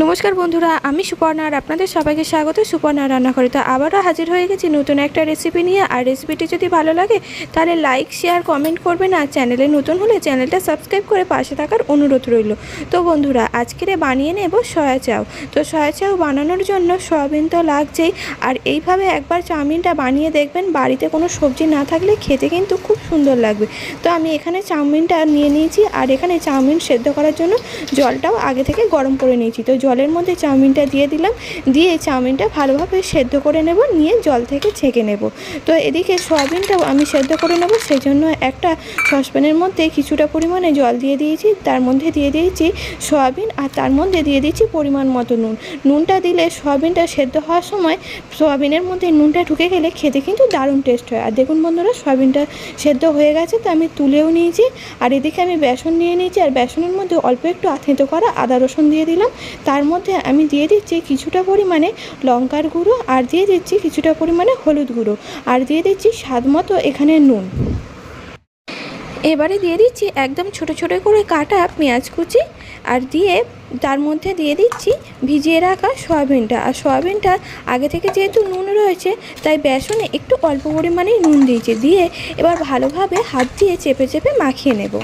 নমস্কার বন্ধুরা, আমি সুপর্ণা আর আপনাদের সবাইকে স্বাগত। সুপর্ণা রান্নাঘরে তো আবারও হাজির হয়ে গেছি নতুন একটা রেসিপি নিয়ে। আর রেসিপিটি যদি ভালো লাগে, তাহলে লাইক শেয়ার কমেন্ট করবেন আর চ্যানেলে নতুন হলে চ্যানেলটা সাবস্ক্রাইব করে পাশে থাকার অনুরোধ রইল। তো বন্ধুরা, আজকের বানিয়ে নেব সয়া চাও তো সয়া চাও বানানোর জন্য সয়াবিন তো লাগছেই। আর এইভাবে একবার চাউমিনটা বানিয়ে দেখবেন, বাড়িতে কোনো সবজি না থাকলে খেতে কিন্তু খুব সুন্দর লাগবে। তো আমি এখানে চাউমিনটা নিয়ে নিয়েছি। আর এখানে চাউমিন সেদ্ধ করার জন্য জলটাও আগে থেকে গরম করে নিয়েছি। তো জলের মধ্যে চাউমিনটা দিয়ে দিলাম। দিয়ে চাউমিনটা ভালোভাবে সেদ্ধ করে নেব, নিয়ে জল থেকে ছেঁকে নেব। তো এদিকে সয়াবিনটাও আমি সেদ্ধ করে নেব সেই জন্য একটা সসপ্যানের মধ্যে কিছুটা পরিমাণে জল দিয়ে দিয়েছি। তার মধ্যে দিয়ে দিয়েছি সয়াবিন আর তার মধ্যে দিয়ে দিয়েছি পরিমাণ মতো নুন। নুনটা দিলে সয়াবিনটা সেদ্ধ হওয়ার সময় সয়াবিনের মধ্যে নুনটা ঢুকে গেলে খেতে কিন্তু দারুণ টেস্ট হয়। আর দেখুন বন্ধুরা, সয়াবিনটা সেদ্ধ হয়ে গেছে, তো আমি তুলেও নিয়েছি। আর এদিকে আমি বেসন নিয়ে নিয়েছি, আর বেসনের মধ্যে অল্প একটু আথেঁত করা আদা রসুন দিয়ে দিলাম। তার মধ্যে আমি দিয়ে দিচ্ছি কিছুটা পরিমাণে লঙ্কার গুঁড়ো আর দিয়ে দিচ্ছি কিছুটা পরিমাণে হলুদ গুঁড়ো আর দিয়ে দিচ্ছি স্বাদ মতো এখানে নুন। এবারে দিয়ে দিচ্ছি একদম ছোট ছোট করে কাটা পেঁয়াজ কুচি আর দিয়ে তার মধ্যে দিয়ে দিচ্ছি ভিজিয়ে রাখা সয়াবিনটা। আর সয়াবিনটা আগে থেকে যেহেতু নুন রয়েছে, তাই বেসনে একটু অল্প পরিমাণেই নুন দিয়েছি। দিয়ে এবার ভালোভাবে হাত দিয়ে চেপে চেপে মাখিয়ে নেব।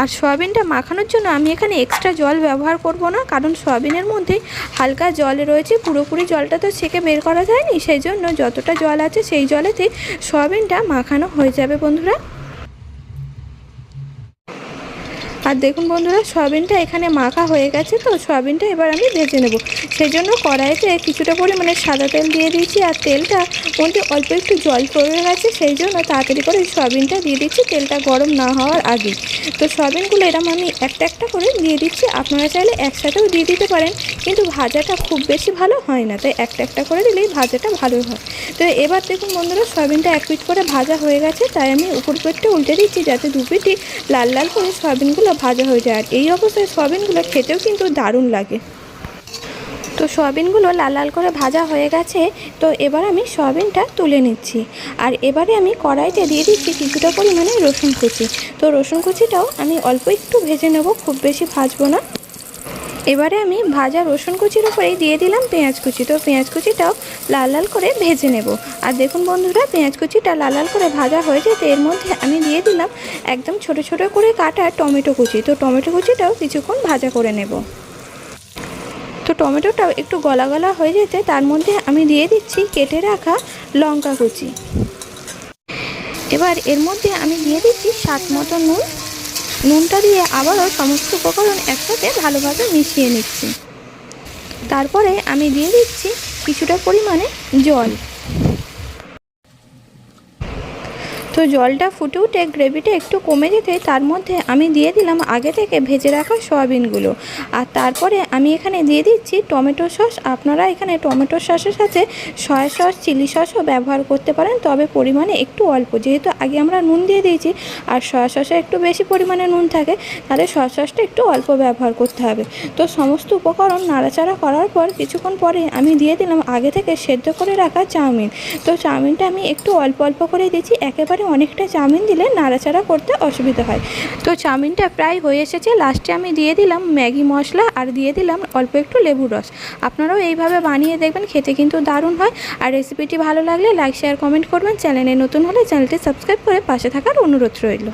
আর সয়াবিনটা মাখানোর জন্য আমি এখানে এক্সট্রা জল ব্যবহার করব না, কারণ সয়াবিনের মধ্যে হালকা জল রয়েছে, পুরোপুরি জলটা তো ছেঁকে বের করা যায়নি, সেই জন্য যতটা জল আছে সেই জলেতে সয়াবিনটা মাখানো হয়ে যাবে বন্ধুরা। আর দেখুন বন্ধুরা, সয়াবিনটা এখানে মাখা হয়ে গেছে তো, সয়াবিনটা এবার আমি ভেজে নেব। সেই জন্য কড়াইতে কিছুটা পরিমাণে সাদা তেল দিয়ে দিয়েছি আর তেলটা মধ্যে অল্প একটু জল পড়ে গেছে সেই জন্য তাড়াতাড়ি করে সয়াবিনটা দিয়ে দিচ্ছি, তেলটা গরম না হওয়ার আগে তো সয়াবিনগুলো এরম আমি একটা একটা করে দিয়ে দিচ্ছি, আপনারা চাইলে একসাথেও দিয়ে দিতে পারেন, কিন্তু ভাজাটা খুব বেশি ভালো হয় না, তাই একটা একটা করে দিলেই ভাজাটা ভালোই হয়। তো এবার দেখুন বন্ধুরা, সয়াবিনটা এক পিট করে ভাজা হয়ে গেছে, তাই আমি উপর পেটটা উল্টে দিচ্ছি, যাতে দু পিঠই লাল লাল করে সয়াবিনগুলো ভাজা হয়ে যায়। আর এই অবস্থায় সয়াবিনগুলো খেতেও কিন্তু দারুণ লাগে। তো সয়াবিনগুলো লাল লাল করে ভাজা হয়ে গেছে, তো এবার আমি সয়াবিনটা তুলে নিচ্ছি। আর এবারে আমি কড়াইতে দিয়ে দিচ্ছি কিছুটা পরিমাণে রসুন কুচি। তো রসুন কুচিটাও আমি অল্প একটু ভেজে নেব, খুব বেশি ভাজবো না। এবারে আমি ভাজা রসুন কুচির উপরেই দিয়ে দিলাম পেঁয়াজ কুচি। তো পেঁয়াজ কুচিটাও লাল লাল করে ভেজে নেব। আর দেখুন বন্ধুরা, পেঁয়াজ কুচিটা লাল লাল করে ভাজা হয়ে যেতে এর মধ্যে আমি দিয়ে দিলাম একদম ছোট ছোট করে কাটা টমেটো কুচি। তো টমেটো কুচিটাও কিছুক্ষণ ভাজা করে নেব। তো টমেটোটাও একটু গলা গলা হয়ে যেতে, তার মধ্যে আমি দিয়ে দিচ্ছি কেটে রাখা লঙ্কা কুচি। এবার এর মধ্যে আমি দিয়ে দিচ্ছি স্বাদ মতো নুন নুনটা দিয়ে আবারও সমস্ত উপকরণ একসাথে ভালোভাবে মিশিয়ে নিচ্ছি। তারপরে আমি দিয়ে দিচ্ছি কিছুটা পরিমাণে জল। তো জলটা ফুটে উঠে গ্রেভিটা একটু কমে যেতে তার মধ্যে আমি দিয়ে দিলাম আগে থেকে ভেজে রাখা সয়াবিনগুলো। আর তারপরে আমি এখানে দিয়ে দিচ্ছি টমেটো সস। আপনারা এখানে টমেটো সসের সাথে সয়া সস, চিলি সসও ব্যবহার করতে পারেন, তবে পরিমাণে একটু অল্প। যেহেতু আগে আমরা নুন দিয়ে দিয়েছি, আর সয়া সসে একটু বেশি পরিমাণে নুন থাকে, তাহলে সয়া সসটা একটু অল্প ব্যবহার করতে হবে। তো সমস্ত উপকরণ নাড়াচাড়া করার পর কিছুক্ষণ পরে আমি দিয়ে দিলাম আগে থেকে সেদ্ধ করে রাখা চাউমিন। তো চাউমিনটা আমি একটু অল্প অল্প করে দিয়েছি একেবারে অনেকটা চাউমিন দিলে নাড়াচাড়া করতে অসুবিধা হয়। তো চাউমিনটা প্রায় হয়ে এসেছে। লাস্টে আমি দিয়ে দিলাম ম্যাগি মশলা আর দিয়ে দিলাম অল্প একটু লেবুর রস। আপনারাও এইভাবে বানিয়ে দেখবেন, খেতে কিন্তু দারুণ হয়। আর রেসিপিটি ভালো লাগলে লাইক শেয়ার কমেন্ট করবেন। চ্যানেলে নতুন হলে চ্যানেলটি সাবস্ক্রাইব করে পাশে থাকার অনুরোধ রইল।